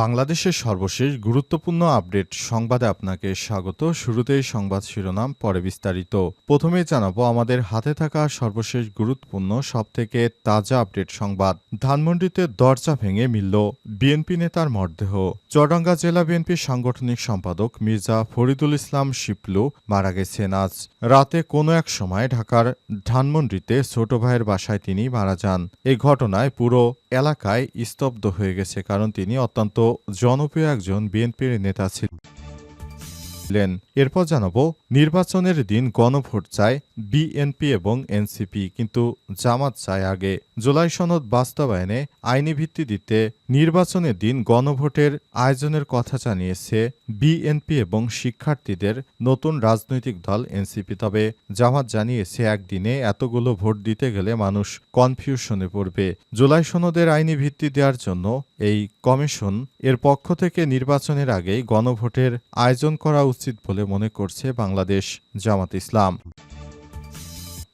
বাংলাদেশের সর্বশেষ গুরুত্বপূর্ণ আপডেট সংবাদে আপনাকে স্বাগত। শুরুতেই সংবাদ শিরোনাম, পরে বিস্তারিত। প্রথমে জানাব, আমাদের হাতে থাকা সর্বশেষ গুরুত্বপূর্ণ, সবথেকে তাজা আপডেট সংবাদ। ধানমন্ডিতে দরজা ভেঙে মিলল বিএনপি নেতার মরদেহ। চুয়াডাঙ্গা জেলা বিএনপির সাংগঠনিক সম্পাদক মির্জা ফরিদুল ইসলাম শিপলু মারা গেছেন আজ। রাতে কোনো এক সময় ঢাকার ধানমন্ডিতে ছোট ভাইয়ের বাসায় তিনি মারা যান। এই ঘটনায় পুরো এলাকায় স্তব্ধ হয়ে গেছে কারণ তিনি অত্যন্ত জনপ্রিয় একজন বিএনপির নেতা ছিলেন। এরপর জানাব, নির্বাচনের দিন গণভোট চায় বিএনপি এবং এনসিপি কিন্তু জামাত চায় আগে। জুলাই সনদ বাস্তবায়নে আইনি ভিত্তি দিতে নির্বাচনের দিন গণভোটের আয়োজনের কথা জানিয়েছে বিএনপি এবং শিক্ষার্থীদের নতুন রাজনৈতিক দল এনসিপি তবে জামাত জানিয়েছে, একদিনে এতগুলো ভোট দিতে গেলে মানুষ কনফিউশনে পড়বে। জুলাই সনদের আইনি ভিত্তি দেওয়ার জন্য এই কমিশন এর পক্ষ থেকে নির্বাচনের আগেই গণভোটের আয়োজন করা উচিত বলে মনে করছে বাংলাদেশ জামাত ইসলাম।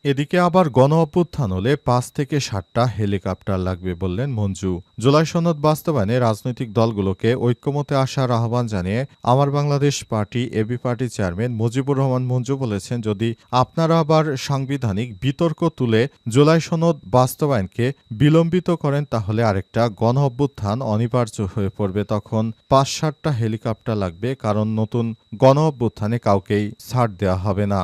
এদিকে আবার গণ অভ্যুত্থান হলে পাঁচ থেকে ষাটটা হেলিকপ্টার লাগবে বললেন মঞ্জু। জুলাই সনদ বাস্তবায়নে রাজনৈতিক দলগুলোকে ঐক্যমতে আসার আহ্বান জানিয়ে আমার Bangladesh party AB party chairman Mujibur Rahman Manju বলেছেন, যদি আপনারা আবার সাংবিধানিক বিতর্ক তুলে জুলাই সনদ বাস্তবায়নকে বিলম্বিত করেন, তাহলে আরেকটা গণ অভ্যুত্থান অনিবার্য হয়ে পড়বে তখন। পাঁচ ষাটটা হেলিকপ্টার লাগবে, কারণ নতুন গণ অভ্যুত্থানে কাউকেই ছাড় দেওয়া হবে না।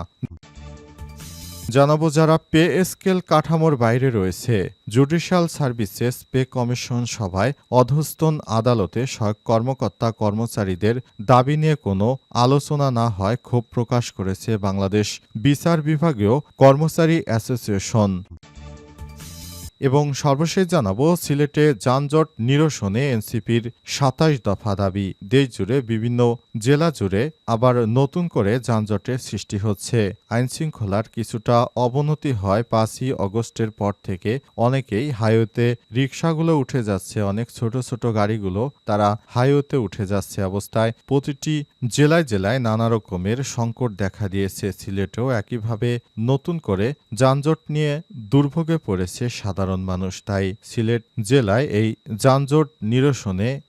জানাব যারা পে স্কেল কাঠামোর বাইরে রয়েছে, জুডিশিয়াল সার্ভিসেস, পে কমিশন সভায় অধস্তন আদালতে সহায়ক কর্মকর্তা কর্মচারীদের দাবি নিয়ে কোনো আলোচনা না হয়, ক্ষোভ প্রকাশ করেছে বাংলাদেশ বিচার বিভাগীয় কর্মচারী অ্যাসোসিয়েশন। এবং সর্বশেষ জানাব, সিলেটে যানজট নিরসনে এনসিপির সাতাশ দফা দাবি। দেশ জুড়ে বিভিন্ন জেলা জুড়ে আবার নতুন করে যানজটের সৃষ্টি হচ্ছে। আইনশৃঙ্খলার কিছুটা অবনতি হয় পাঁচই অগস্টের পর থেকে। অনেকেই হাইওয়েতে রিক্সাগুলো উঠে যাচ্ছে, অনেক ছোট ছোট গাড়িগুলো তারা হাইওয়েতে উঠে যাচ্ছে অবস্থায়। প্রতিটি জেলায় জেলায় নানা রকমের সংকট দেখা দিয়েছে। সিলেটেও একইভাবে নতুন করে যানজট নিয়ে দুর্ভোগে পড়েছে সাধারণ মানুষ। তাই সিলেট জেলায় এই যানজট নিরসনে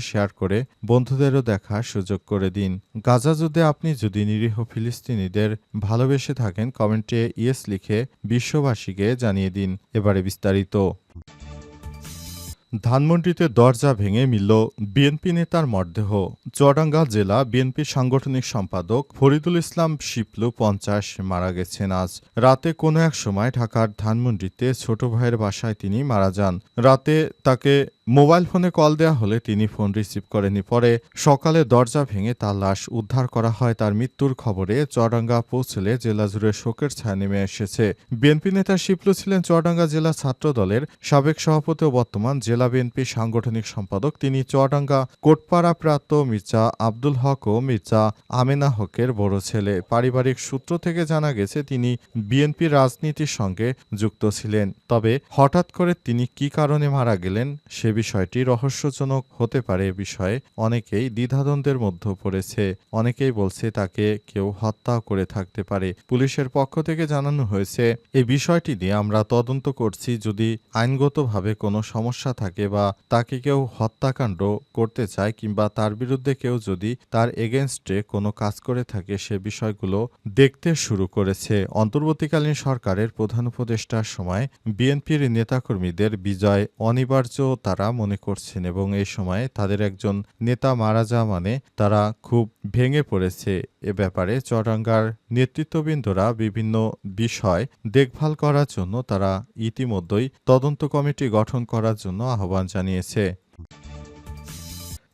শেয়ার করে বন্ধুদেরও দেখার সুযোগ করে দিন। গাজা যুদ্ধে আপনি যদি নিরীহ ফিলিস্তিনিদের ভালোবেসে থাকেন, কমেন্টে ইয়েস লিখে বিশ্ববাসীকে জানিয়ে দিন। এবারে বিস্তারিত। ধানমন্ডিতে দরজা ভেঙে মিলল বিএনপি নেতার মরদেহ। চুয়াডাঙ্গা জেলা বিএনপির সাংগঠনিক সম্পাদক ফরিদুল ইসলাম শিপলু পঞ্চাশ মারা গেছেন আজ। রাতে কোনো এক সময় ঢাকার ধানমন্ডিতে ছোট ভাইয়ের বাসায় তিনি মারা যান। রাতে তাকে মোবাইল ফোনে কল দেওয়া হলে তিনি ফোন রিসিভ করেনি পরে সকালে দরজা ভেঙে তার লাশ উদ্ধার করা হয়। তার মৃত্যুর খবরে চুয়াডাঙ্গা পৌঁছলে জেলা জুড়ে শোকের ছায়া নেমে এসেছে। বিএনপি নেতা শিপলু ছিলেন চুয়াডাঙ্গা জেলা ছাত্র দলের সাবেক সভাপতি ও বর্তমান জেলা বিএনপি সাংগঠনিক সম্পাদক। তিনি চুয়াডাঙ্গা কোটপাড়া প্রাপ্ত মির্জা আব্দুল হক ও মির্জা আমেনা হকের বড় ছেলে। পারিবারিক সূত্র থেকে জানা গেছে, তিনি বিএনপি রাজনীতির সঙ্গে যুক্ত ছিলেন। তবে হঠাৎ করে তিনি কি কারণে মারা গেলেন, সে বিষয়টি রহস্যজনক হতে পারে এ বিষয়ে অনেকেই দ্বিধাদ্বন্দ্বের মধ্যে পড়েছে। অনেকেই বলছে তাকে কেউ হত্যা করে থাকতে পারে। পুলিশের পক্ষ থেকে জানানো হয়েছে এই বিষয়টি নিয়ে আমরা তদন্ত করছি যদি আইনগতভাবে কোনো সমস্যা থাকে বা তাকে কেউ হত্যাকাণ্ড করতে চায় কিংবা তার বিরুদ্ধে কেউ যদি তার এগেনস্টে কোনো কাজ করে থাকে সে বিষয়গুলো দেখতে শুরু করেছে। অন্তর্বর্তীকালীন সরকারের প্রধান উপদেষ্টার সময় বিএনপির নেতাকর্মীদের বিজয় অনিবার্য তারা মনে করছেন এবং এই সময় তাদের একজন নেতা মারা যাওয়া মানে তারা খুব ভেঙে পড়েছে এ ব্যাপারে। চৌরাঙ্গার নেতৃত্ববৃন্দরা বিভিন্ন বিষয় দেখভাল করার জন্য তারা ইতিমধ্যেই তদন্ত কমিটি গঠন করার জন্য আহ্বান জানিয়েছে।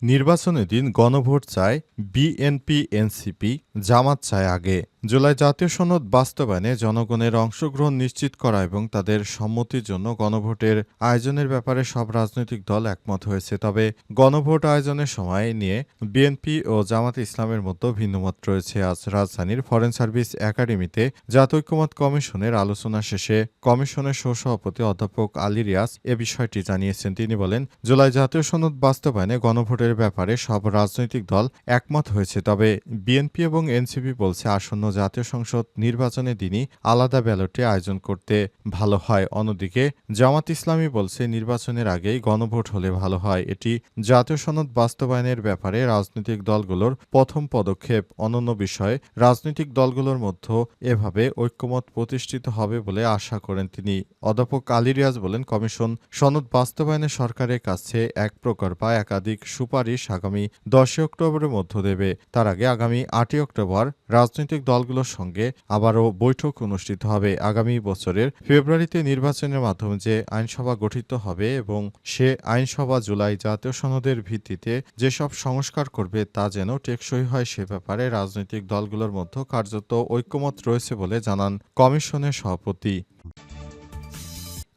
নির্বাচনের দিন গণভোট চায় বিএনপি, এনসিপি জামাত চায় আগে। জুলাই জাতীয় সনদ বাস্তবায়নে জনগণের অংশগ্রহণ নিশ্চিত করা এবং তাদের সম্মতির জন্য গণভোটের আয়োজনের ব্যাপারে সব রাজনৈতিক দল একমত হয়েছে। তবে গণভোট আয়োজনের সময় নিয়ে বিএনপি ও জামাত ইসলামের মধ্যে ভিন্নমত রয়েছে। আজ রাজধানীর ফরেন সার্ভিস একাডেমিতে জাতীয় ঐক্যমত কমিশনের আলোচনা শেষে কমিশনের সহসভাপতি অধ্যাপক আলী রিয়াজ এ বিষয়টি জানিয়েছেন। তিনি বলেন, জুলাই জাতীয় সনদ বাস্তবায়নে গণভোটের ব্যাপারে সব রাজনৈতিক দল একমত হয়েছে, তবে বিএনপি এবং এনসিপি বলছে, আসন্ন জাতীয় সংসদ নির্বাচনের দিনই আলাদা ব্যালটে আয়োজন করতে ভালো হয়। অন্যদিকে জামাত ইসলামী বলছে, নির্বাচনের আগেই গণভোট হলে ভালো হয়। এটি জাতীয় সনদ বাস্তবায়নের ব্যাপারে রাজনৈতিক দলগুলোর প্রথম পদক্ষেপ। অনন্য বিষয়ে, রাজনৈতিক দলগুলোর মধ্যে এভাবে ঐক্যমত প্রতিষ্ঠিত হবে বলে আশা করেন তিনি। অধ্যাপক আলী রিয়াজ বলেন, কমিশন সনদ বাস্তবায়নে সরকারের কাছে এক প্রকার বা একাধিক সুপারিশ আগামী দশই অক্টোবরের মধ্য দেবে। তার আগে আগামী আটই অক্টোবর রাজনৈতিক দলগুলোর সঙ্গে আবারও বৈঠক অনুষ্ঠিত হবে আগামী বছরের ফেব্রুয়ারিতে নির্বাচনের মাধ্যমে যে আইনসভা গঠিত হবে এবং সে আইনসভা জুলাই জাতীয় সনদের ভিত্তিতে যেসব সংস্কার করবে তা যেন টেকসই হয় সে ব্যাপারে রাজনৈতিক দলগুলোর মধ্যে কার্যত ঐক্যমত রয়েছে বলে জানান কমিশনের সভাপতি।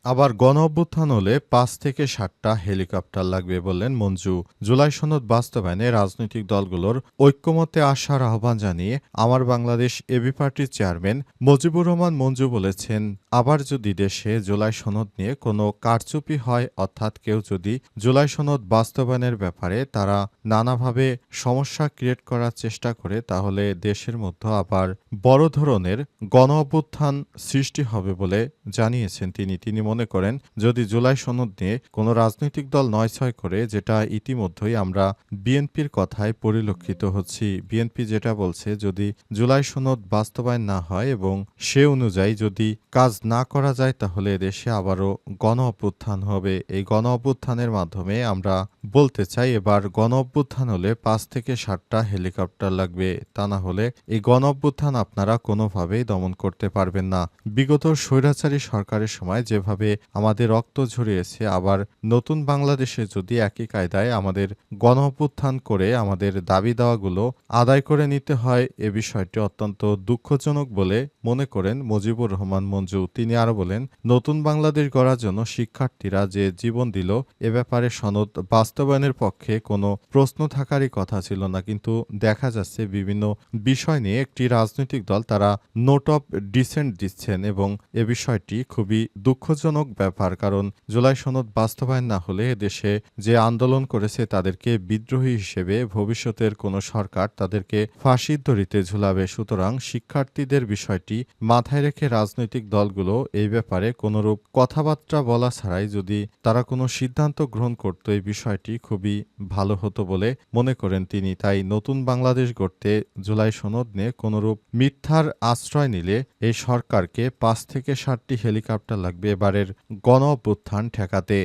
আবার গণ অভ্যুত্থান হলে পাঁচ থেকে ষাটটা হেলিকপ্টার লাগবে বললেন মঞ্জু। জুলাই সনদ বাস্তবায়নে রাজনৈতিক দলগুলোর ঐক্যমতে আসার আহ্বান জানিয়ে আমার বাংলাদেশ এবি পার্টির চেয়ারম্যান মজিবুর রহমান মঞ্জু বলেছেন, আবার যদি দেশে জুলাই সনদ নিয়ে কোনো কারচুপি হয়, অর্থাৎ কেউ যদি জুলাই সনদ বাস্তবায়নের ব্যাপারে তারা নানাভাবে সমস্যা ক্রিয়েট করার চেষ্টা করে, তাহলে দেশের মধ্যে আবার বড় ধরনের গণ অভ্যুত্থান সৃষ্টি হবে বলে জানিয়েছেন তিনি। তিনি মনে করেন, যদি জুলাই সনদ নিয়ে কোনো রাজনৈতিক দল নয় ছয় করে, যেটা ইতিমধ্যেই আমরা বিএনপির কথায় পরিলক্ষিত হচ্ছি। বিএনপি যেটা বলছে, যদি জুলাই সনদ বাস্তবায়ন না হয় এবং সে অনুযায়ী যদি কাজ না করা যায়, তাহলে দেশে আবারও গণ অভ্যুত্থান হবে। এই গণ অভ্যুত্থানের মাধ্যমে আমরা বলতে চাই, এবার গণ অভ্যুত্থান হলে পাঁচ থেকে ষাটটা হেলিকপ্টার লাগবে। তা না হলে এই গণ অভ্যুত্থান আপনারা কোনোভাবেই দমন করতে পারবেন না। বিগত স্বৈরাচারী সরকারের সময় যেভাবে আমাদের রক্ত ঝরিয়েছে। আবার নতুন বাংলাদেশে যদি একই কায়দায় আমাদের গণ করে আমাদের দাবি দাওয়াগুলো আদায় করে নিতে হয়, এ বিষয়টি অত্যন্ত দুঃখজনক বলে মনে করেন মুজিবুর রহমান মঞ্জু। তিনি আরও বলেন, নতুন বাংলাদেশ গড়ার জন্য শিক্ষার্থীরা যে জীবন দিল, এ ব্যাপারে সনদ বাস্তবায়নের পক্ষে কোনো প্রশ্ন থাকারই কথা ছিল না। কিন্তু দেখা যাচ্ছে বিভিন্ন বিষয় নিয়ে একটি রাজনৈতিক দল তারা নোট অফ ডিসেন্ট দিচ্ছেন এবং এ বিষয়টি খুবই দুঃখজনক ব্যাপার, কারণ জুলাই সনদ বাস্তবায়ন না হলে দেশে যে আন্দোলন করেছে তাদেরকে বিদ্রোহী হিসেবে ভবিষ্যতের কোনো সরকার তাদেরকে ফাঁসির দড়িতে ঝুলাবে। সুতরাং শিক্ষার্থীদের বিষয়টি মাথায় রেখে রাজনৈতিক দলগুলো এই ব্যাপারে কোনরূপ কথাবার্তা বলা ছাড়াই যদি তারা কোনো সিদ্ধান্ত গ্রহণ করত, এই বিষয়টি খুবই ভালো হতো বলে মনে করেন তিনি। তাই নতুন বাংলাদেশ গড়তে জুলাই সনদ নিয়ে কোনরূপ মিথ্যার আশ্রয় নিলে এই সরকারকে পাঁচ থেকে ষাটটি হেলিকপ্টার লাগবে। এবারের গণ ঠেকাতে।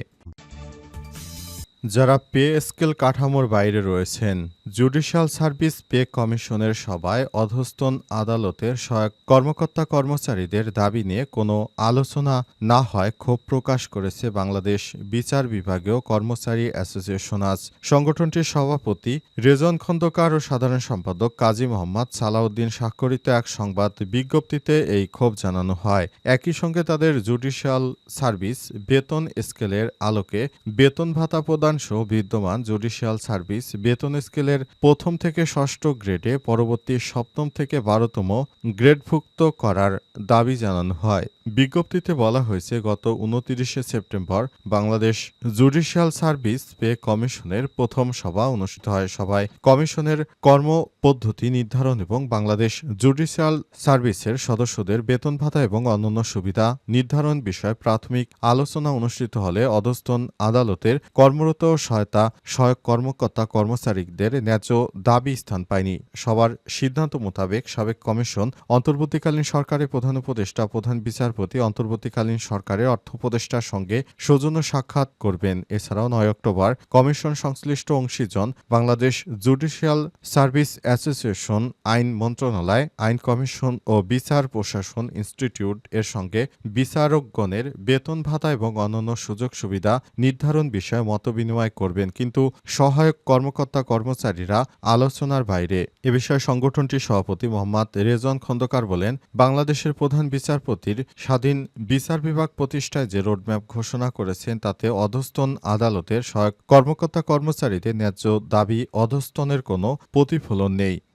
যারা পে স্কেল কাঠামোর বাইরে রয়েছেন, জুডিশিয়াল সার্ভিস পে কমিশনের সভায় অধস্তন আদালতের সহায়ক কর্মকর্তা কর্মচারীদের দাবি নিয়ে কোনো আলোচনা না হয় ক্ষোভ প্রকাশ করেছে বাংলাদেশ বিচার বিভাগীয় কর্মচারী অ্যাসোসিয়েশন আজ। সংগঠনটির সভাপতি রেজন খন্দকার ও সাধারণ সম্পাদক কাজী মোহাম্মদ সালাউদ্দিন স্বাক্ষরিত এক সংবাদ বিজ্ঞপ্তিতে এই ক্ষোভ জানানো হয়। একই সঙ্গে তাদের জুডিশিয়াল সার্ভিস বেতন স্কেলের আলোকে বেতন ভাতা প্রদান সহ বিদ্যমান জুডিশিয়াল সার্ভিস বেতন স্কেলের প্রথম থেকে ষষ্ঠ গ্রেডে পরবর্তী সপ্তম থেকে বারোতম গ্রেডভুক্ত করার দাবি জানানো হয়। বিজ্ঞপ্তিতে বলা হয়েছে, গত উনতিরিশে September Bangladesh judicial service pay কমিশনের প্রথম সভা অনুষ্ঠিত হয়। সভায় কমিশনের কর্মপদ্ধতি নির্ধারণ এবং বাংলাদেশ জুডিশিয়াল সার্ভিসের সদস্যদের বেতন ভাতা এবং অন্যান্য সুবিধা নির্ধারণ বিষয়ে প্রাথমিক আলোচনা অনুষ্ঠিত হলে অধস্তন আদালতের কর্মরত সহায়তা সহায়ক কর্মকর্তা কর্মচারীদের ন্যায্য দাবি স্থান পায়নি। সবার সিদ্ধান্ত মোতাবেক সাবেক কমিশন অন্তর্বর্তীকালীন সরকারের প্রধান উপদেষ্টা, প্রধান বিচারপতি অন্তর্বর্তীকালীন সরকারের অর্থ উপদেষ্টার সঙ্গে সৌজন্য সাক্ষাৎ করবেন। এছাড়াও নয় অক্টোবর কমিশন সংশ্লিষ্ট অংশীজন বাংলাদেশ জুডিশিয়াল সার্ভিস অ্যাসোসিয়েশন, আইন মন্ত্রণালয়, আইন কমিশন ও বিচার প্রশাসন ইনস্টিটিউট এর সঙ্গে বিচারকগণের বেতন ভাতা এবং অন্যান্য সুযোগ সুবিধা নির্ধারণ বিষয়ে মতবিনিময় বিনিময় করবেন। কিন্তু সহায়ক কর্মকর্তা কর্মচারীরা আলোচনার বাইরে। এ বিষয়ে সংগঠনটির সভাপতি মোহাম্মদ রেজন খন্দকার বলেন, বাংলাদেশের প্রধান বিচারপতির স্বাধীন বিচার বিভাগ প্রতিষ্ঠায় যে রোডম্যাপ ঘোষণা করেছেন, তাতে অধস্তন আদালতের সহায়ক কর্মকর্তা কর্মচারীদের ন্যায্য দাবি অধস্তনের কোনো প্রতিফলন নেই।